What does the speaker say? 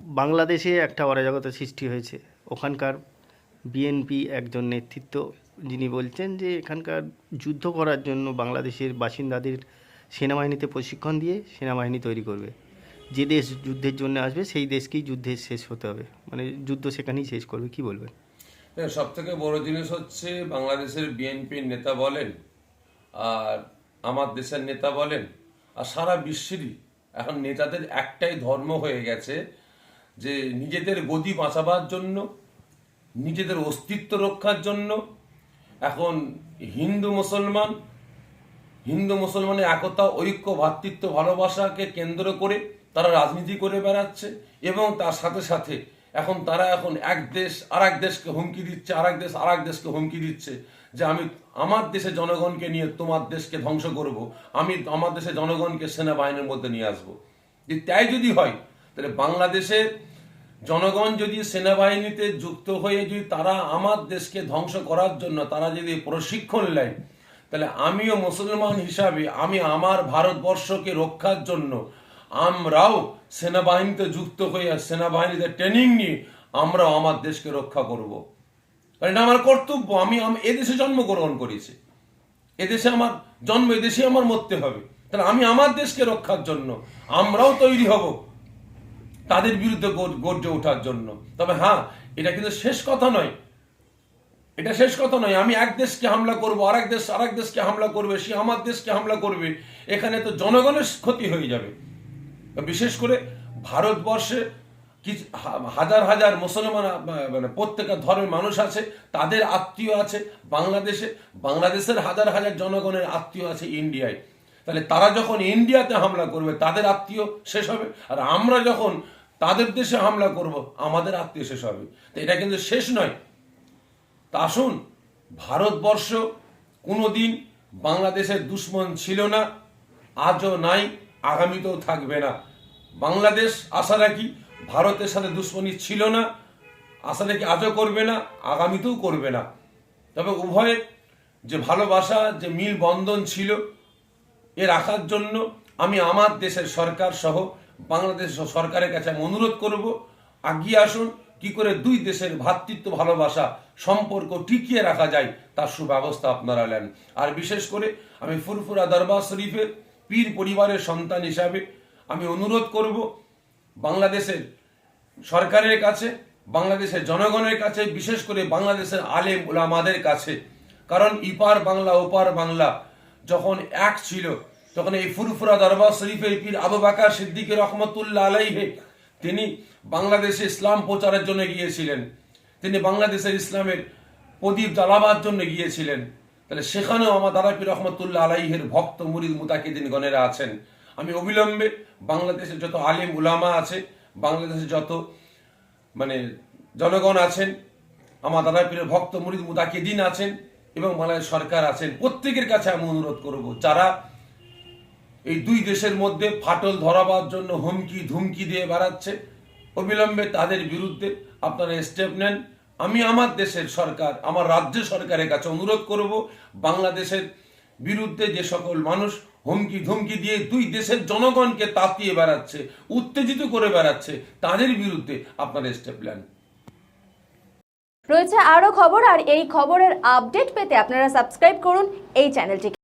বাংলাদেশে একটা অরাজকতা সৃষ্টি হয়েছে। ওখানকার বিএনপি একজন নেতৃত্ব, যিনি বলছেন যে এখানকার যুদ্ধ করার জন্য বাংলাদেশের বাসিন্দাদের সেনাবাহিনীতে প্রশিক্ষণ দিয়ে সেনাবাহিনী তৈরি করবে। যে দেশ যুদ্ধের জন্য আসবে, সেই দেশকেই যুদ্ধে শেষ হতে হবে। মানে যুদ্ধ সেখানেই শেষ করবে, কি বলবেন? সব থেকে বড় জিনিস হচ্ছে বাংলাদেশের বিএনপির নেতা বলেন, আর আমার দেশের নেতা বলেন, আর সারা বিশ্বেরই। এখন নেতাদের একটাই ধর্ম হয়ে গেছে যে নিজেদের গদি বাঁচাবার জন্য, নিজেদের অস্তিত্ব রক্ষার জন্য, এখন হিন্দু মুসলমান, হিন্দু মুসলমানের একতা, ঐক্য ভ্রাতৃত্ব ভালোবাসাকে কেন্দ্র করে তারা রাজনীতি করে বেড়াচ্ছে এবং তার সাথে সাথে এখন তারা এখন এক দেশ আর এক দেশকে হুমকি দিচ্ছে আর এক দেশ আর এক দেশকে হুমকি দিচ্ছে যে আমি আমার দেশে জনগণকে নিয়ে তোমার দেশকে ধ্বংস করব, আমি আমার দেশে জনগণকে সেনাবাহিনীর মধ্যে নিয়ে আসব। যে তাই যদি হয় তাহলে বাংলাদেশের জনগণ যদি সেনাবাহিনীতে যুক্ত হয়ে যদি তারা আমার দেশকে ধ্বংস করার জন্য তারা যদি প্রশিক্ষণ নেয়, তাহলে আমিও মুসলমান হিসাবে আমি আমার ভারতবর্ষকে রক্ষার জন্য আমরাও সেনাবাহিনীতে যুক্ত হয়ে সেনাবাহিনীতে ট্রেনিং নিয়ে আমরাও আমার দেশকে রক্ষা করব। কারণ এটা আমার কর্তব্য, আমি আমি এদেশে জন্মগ্রহণ করেছি। এদেশে আমার জন্ম এদেশে আমার মরতে হবে। তাহলে আমি আমার দেশকে রক্ষার জন্য আমরাও তৈরি হব। তাদের বিরুদ্ধে গর- গর্জে ওঠার জন্য। তবে হ্যাঁ এটা কিন্তু শেষ কথা নয়। এটা শেষ কথা নয়। আমি এক দেশকে হামলা করব আর এক দেশ আর এক দেশকে হামলা করবে, সে আমার দেশকে হামলা করবে, এখানে তো জনগণের ক্ষতি হয়ে যাবে। বিশেষ করে ভারতবর্ষে কিছু হাজার হাজার মুসলমান মানে প্রত্যেকটা ধর্মের মানুষ আছে, তাদের আত্মীয় আছে বাংলাদেশে, বাংলাদেশের হাজার হাজার জনগণের আত্মীয় আছে ইন্ডিয়ায়। তাহলে তারা যখন ইন্ডিয়াতে হামলা করবে, তাদের আত্মীয় শেষ হবে। আর আমরা যখন তাদের দেশে হামলা করব, আমাদের আত্মীয় শেষ হবে। তো এটা কিন্তু শেষ নয়। তা আসুন, ভারতবর্ষ কোনোদিন বাংলাদেশের দুশ্মন ছিল না, আজও নাই, আগামীতেও থাকবে না। বাংলাদেশ আশা রাখি ভারতের সাথে দুশ্মনী ছিল না, আশা রাখি আজও করবে না, আগামীতেও করবে না। তবে উভয়ের যে ভালোবাসা, যে মিল বন্ধন ছিল, এ রাখার জন্য আমি আমার দেশের সরকার সহ বাংলাদেশ সরকারের কাছে আমি অনুরোধ করব, আগিয়ে আসুন, কি করে দুই দেশের ভ্রাতৃত্ব ভালোবাসা সম্পর্ক টিকিয়ে রাখা যায়, তার সুব্যবস্থা আপনারা নেন। আর বিশেষ করে আমি ফুরফুরা দরবার শরীফের পীর পরিবারের সন্তান হিসাবে আমি অনুরোধ করব, বাংলাদেশের সরকারের কাছে, বাংলাদেশের জনগণের কাছে, বিশেষ করে বাংলাদেশের আলেম ওলামাদের কাছে। কারণ ইপার বাংলা, ওপার বাংলা যখন এক ছিল তখন এই ফুরফুরা দরবার শরীফের পীর আবু বাকার সিদ্দিকের রহমতুল্লাহ আলাইহে তিনি বাংলাদেশে ইসলাম প্রচারের জন্য গিয়েছিলেন। তিনি বাংলাদেশের ইসলামের প্রদীপ জ্বালাবার জন্য গিয়েছিলেন। তাহলে সেখানেও আমার দাদা পীর রহমতুল্লাহ আলাইহের ভক্ত মুরিদ মুতাকিদিন গণেরা আছেন। আমি অবিলম্বে বাংলাদেশের যত আলিম উলামা আছে, বাংলাদেশের যত মানে জনগণ আছেন, আমার দাদা পীরের ভক্ত মুরিদ মুতাকিদিন আছেন এবং বাংলাদেশ সরকার আছেন, প্রত্যেকের কাছে আমি অনুরোধ করব, যারা এই দুই দেশের মধ্যে ফাটল ধরাবার জন্য হুমকি ধুমকি দিয়ে বেড়াচ্ছে। অবিলম্বে তাদের বিরুদ্ধে আপনারা স্টেপ নেন। আমি আমার দেশের সরকার, আমার রাজ্য সরকারের কাছে অনুরোধ করব, বাংলাদেশের বিরুদ্ধে যে সকল মানুষ হুমকি ধুমকি দিয়ে দুই দেশের জনগণকে তাতিয়ে বেড়াচ্ছে, উত্তেজিত করে বেড়াচ্ছে, তাদের বিরুদ্ধে আপনারা স্টেপ নেন। রয়েছে আরও খবর, আর এই খবরের আপডেট পেতে আপনারা সাবস্ক্রাইব করুন এই চ্যানেলটিকে